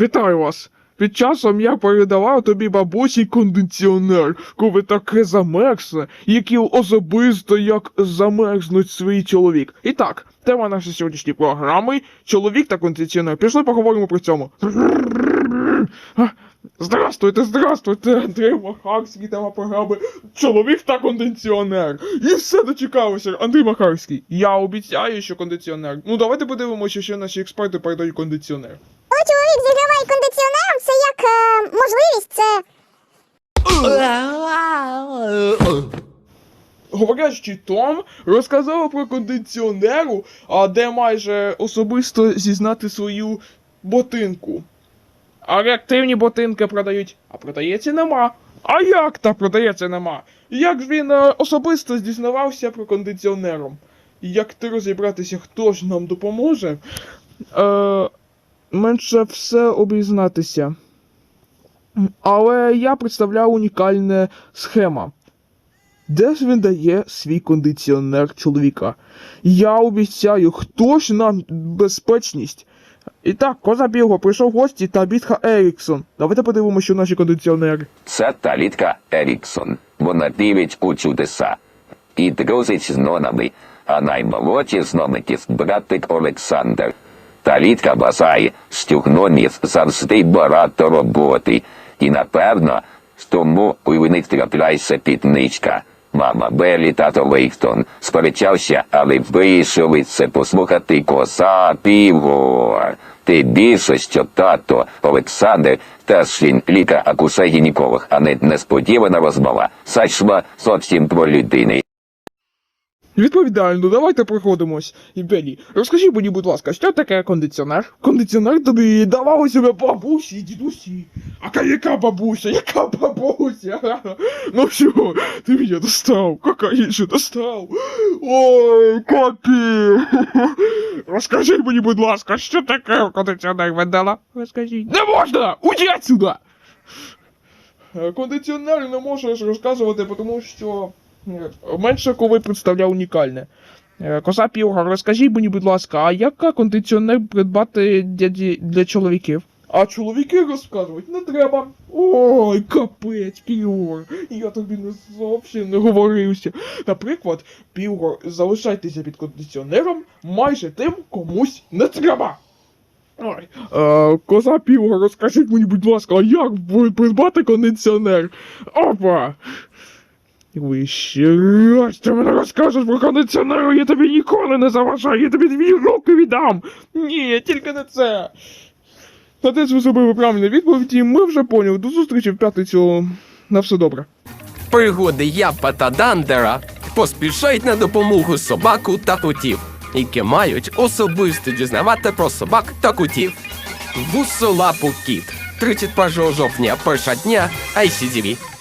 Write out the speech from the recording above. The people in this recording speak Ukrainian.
Вітаю вас! Під часом я передавав тобі бабусі кондиціонер, коли таке замерзне, які особисто як замерзнуть свій чоловік. І так, тема нашої сьогоднішньої програми чоловік та кондиціонер. Пішли поговоримо про цьому. Здравствуйте, здравствуйте, Андрій Махарський, тема програми Чоловік та кондиціонер. І все дочекалося, Андрій Махарський. Я обіцяю, що кондиціонер. Ну давайте подивимося, що наші експерти передають кондиціонер. Коли чоловік Говорящий Том розказав про кондиціонеру, а де майже особисто зізнати свою ботинку. А реактивні ботинки продають, а продається нема. А як та продається нема? Як ж він е, особисто зізнавався про кондиціонером? Як ти розібратися, хто ж нам допоможе? Е, менше все обізнатися. Але я представляю унікальна схема. Де ж він дає свій кондиціонер чоловіка? Я обіцяю, хто ж нам безпечність? І так, коза білого прийшов гості та бітха Еріксон. Давайте подивимося, що наші кондиціонери. Це Талітка Еріксон. Вона вірить у чудеса. І друзить з нонами, а наймолодший з нонаків братик Олександр. Талітка бажає, що завжди багато роботи. І напевно, тому у них трапляється підничка. Мама Беллі, тато Лейфтон сперечався, але вирішили це послухати коса Півгор. Ти більше, що тато Олександр теж він лікар акушер гінікових, а не несподівана розмова. Сачла зовсім про людини. Відповідально, давайте проходимось. І Белі, розкажи мені, будь ласка, що таке кондиціонер? Кондиціонер тобі давали себе бабусі, дідусі. А яка бабуся? Яка бабуся? Ну що, ти мене достав, какаїше достав. Ой, копі. Розкажи мені, будь ласка, що таке кондиціонер видала? Розкажіть. Не можна! Уйди! Е, Кондиціонер не можеш розказувати, тому що е, менше коли представляв унікальне. Е, Коза Півга, розкажіть мені, будь ласка, а яка кондиціонер придбати для, для чоловіків? А чоловіки розказувати не треба. Ой, капець, Півгор, я тобі не зовсім не говорився. Наприклад, Півгор, залишайтеся під кондиціонером майже тим комусь не треба. Ой, е, коза Півгор, розкажіть мені, будь ласка, а як придбати кондиціонер? Опа! Ви ще раз ти мене розкажеш про кондиціонер, я тобі ніколи не заважаю, я тобі дві руки віддам. Ні, тільки не це. Та те, що зробили правильну відповідь, і ми вже поняли. До зустрічі в п'ятницю. На все добре. Пригоди Япа та Дандера поспішають на допомогу собаку та котів, які мають особисто дізнавати про собак та котів. Вусолапу кіт. 31 жовтня, перша дня ICTV.